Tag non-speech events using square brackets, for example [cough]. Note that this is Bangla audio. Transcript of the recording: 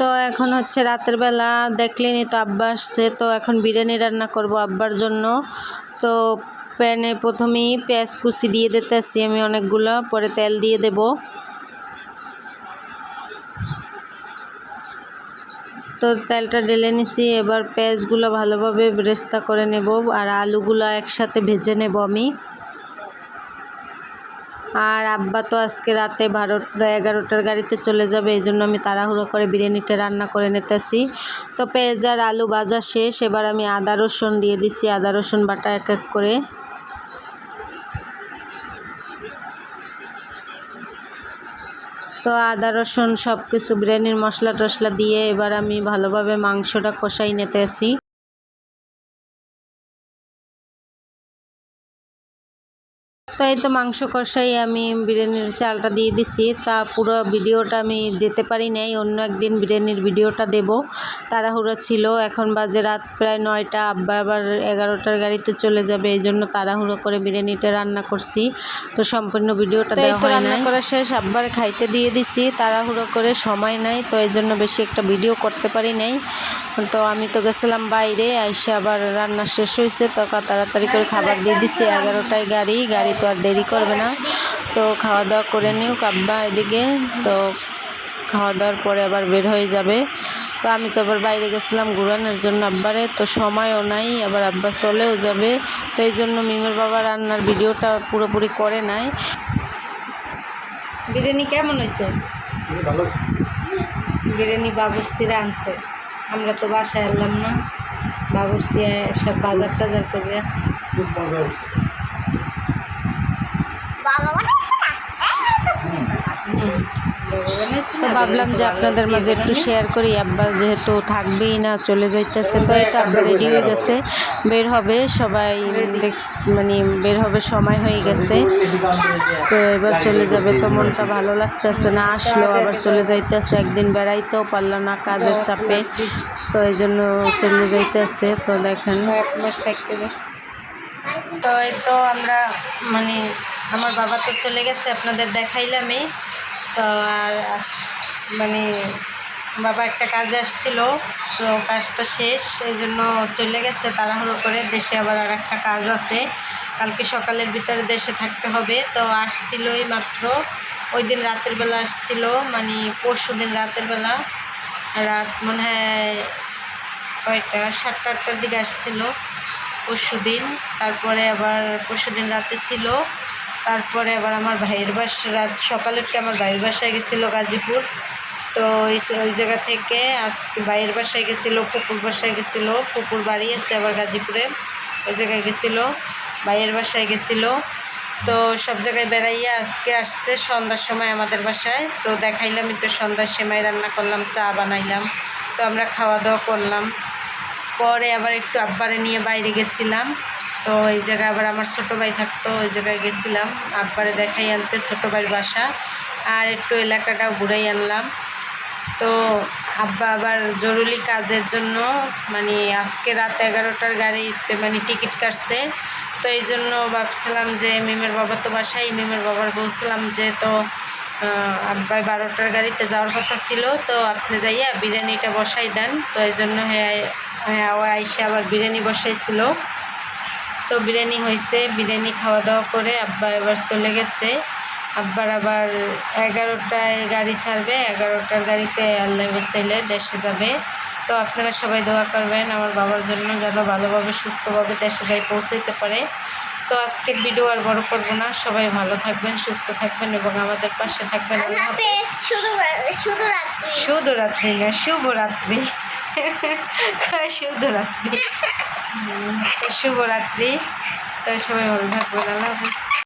তো এখন হচ্ছে রাতের বেলা দেখলেনি তো আব্বা আসছে, তো এখন বিরিয়ানি রান্না করব আব্বার জন্য। তো প্যানে প্রথমেই পেঁয়াজ কুচি দিয়ে দিতেছি আমি অনেকগুলো, পরে তেল দিয়ে দেব। তো তেলটা ঢেলে নিছি, এবার পেঁয়াজগুলো ভালোভাবে ব্রেস্তা করে নেব, আর আলুগুলো একসাথে ভেজে নেব আমি। আর আব্বা তো আজকে রাতে বারোটা, এগারোটার গাড়িতে চলে যাবে, এই জন্য আমি তাড়াহুড়ো করে বিরিয়ানিটা রান্না করে নিতেছি। তো পেঁয়াজ আর আলু ভাজা শেষ, এবার আমি আদা, রসুন দিয়ে দিছি, আদা, রসুন বাটা এক এক করে। তো আদা, রসুন সব কিছু বিরিয়ানির মশলা টশলা দিয়ে এবার আমি ভালোভাবে মাংসটা কষাই নিতেছি। তো এই তো মাংস কষাই আমি বিরিয়ানির চালটা দিয়ে দিছি। তা পুরো ভিডিওটা আমি দিতে পারি নাই অন্য একদিন বিরিয়ানির ভিডিওটা দেব। তাড়াহুড়ো ছিল এখন বাজে রাত প্রায় নয়টা আব্বা আবার এগারোটার গাড়িতে চলে যাবে এই জন্য তাড়াহুড়ো করে বিরিয়ানিটা রান্না করছি। তো সম্পূর্ণ ভিডিওটা দেওয়া হয় রান্না করা শেষ আব্বার খাইতে দিয়ে দিছি তাড়াহুড়ো করে সময় নাই তো এই জন্য বেশি একটা ভিডিও করতে পারি নাই। তো আমি তো গেছিলাম বাইরে আইসে আবার রান্না শেষ হয়েছে তো তাড়াতাড়ি করে খাবার দিয়ে দিছি এগারোটায় গাড়ি গাড়ি তো আর দেরি করবে না। তো খাওয়া দাওয়া করে নিও কাব্বা এদিকে। তো খাওয়া দাওয়ার পরে আবার বের হয়ে যাবে। তো আমি তো আবার বাইরে গেছিলাম ঘুরানোর জন্য আব্বারে। তো সময়ও নাই আবার আব্বা চলেও যাবে। তো এই জন্য মিমের বাবা রান্নার ভিডিওটা পুরোপুরি করে নাই। বিরিয়ানি কেমন হয়েছে? বিরিয়ানি বাবুর্চিরা আনছে। আমরা তো বাসায় এলাম না। বাবুর্চি সব বাজার টাজার করবে খুব মজা হয়েছে বাবা বানাইছে না তো ভাবলাম যে আপনাদের মাঝে একটু শেয়ার করি। আব্বা যেহেতু থাকবেই না, চলে যাইতেছে, তো এটা আব্বা রেডি হয়ে গেছে। বের হবে, সবাই মানে বের হবে, সময় হয়ে গেছে। তো এবার চলে যাবে, তো মনটা ভালো লাগতেছে না, আসলো, আবার চলে যাইতেছে। একদিন বেড়াইতেও পারল না কাজের চাপে, তো এই জন্য চলে যাইতেছে। তো দেখেন। তো এই তো আমরা মানে আমার বাবা তো চলে গেছে, আপনাদের দেখাইলামই। তো আর মানে বাবা একটা কাজে আসছিল, তো কাজটা শেষ, এই জন্য চলে গেছে তাড়াহুড়ো করে, দেশে আবার আর একটা কাজ আছে। কালকে সকালের ভিতরে দেশে থাকতে হবে, তো আসছিলই মাত্র। ওই দিন রাতের বেলা আসছিল মানে পরশু দিন রাতের বেলা। রাত মনে হয় কয়টা? সাতটা, আটটার দিকে আসছিল, পরশু দিন। তারপরে আবার পরশু দিন রাতে ছিল। তারপরে আবার আমার ভাইয়ের বাসা, রাত সকালেরটা আমার ভাইয়ের বাসায় গেছিল গাজীপুর। তো ওই জায়গা থেকে আজকে ভাইয়ের বাসায় গেছিল, পুকুর বাসায় গেছিল, পুকুর বাড়ি আছে আবার গাজীপুরে। ওই জায়গায় গেছিল, ভাইয়ের বাসায় গেছিল। তো সব জায়গায় বেড়াইয়া আজকে আসছে সন্ধ্যার সময় আমাদের বাসায়। তো দেখাইলাম তো সন্ধ্যার সময় রান্না করলাম, চা বানাইলাম। তো আমরা খাওয়া দাওয়া করলাম। পরে আবার একটু আব্বারে নিয়ে বাইরে গেছিলাম। তো এই জায়গায় আবার আমার ছোটো ভাই থাকতো, ওই জায়গায় গেছিলাম। আব্বারে দেখাই আনতে, ছোটো ভাইয়ের বাসা। আর একটু এলাকাটাও ঘুরাই আনলাম। তো আব্বা আবার জরুরি কাজের জন্য মানে আজকে রাত এগারোটার গাড়িতে মানে টিকিট কাটছে। তো এই জন্য ভাবছিলাম যে মিমের বাবা তো বাসায়, মিমের বাবার বলছিলাম যে তো আব্বাই বারোটার গাড়িতে যাওয়ার কথা ছিল, তো আপনি যাইয়া বিরিয়ানিটা বসাই দেন। তো এই জন্য হ্যাঁ হ্যাঁ আইসে আবার বিরিয়ানি বসাইছিল। তো বিরিয়ানি হয়েছে বিরিয়ানি খাওয়া দাওয়া করে আব্বা এবার চলে গেছে। আব্বার আবার এগারোটায় গাড়ি ছাড়বে এগারোটার গাড়িতে আল্লাহ বেসাইলে দেশে যাবে। তো আপনারা সবাই দোয়া করবেন আমার বাবার জন্য যেন ভালোভাবে সুস্থভাবে দেশে যাই পৌঁছাইতে পারে। তো আজকের ভিডিও আর বড় করব না সবাই ভালো থাকবেন সুস্থ থাকবেন এবং আমাদের পাশে থাকবেন। শুধু রাত্রি না শুভরাত্রি। [laughs] শুভরাত্রি হুম, তো শুভরাত্রি। তো সবাই ভালো থাকবেন আল্লাহ হাফিজ।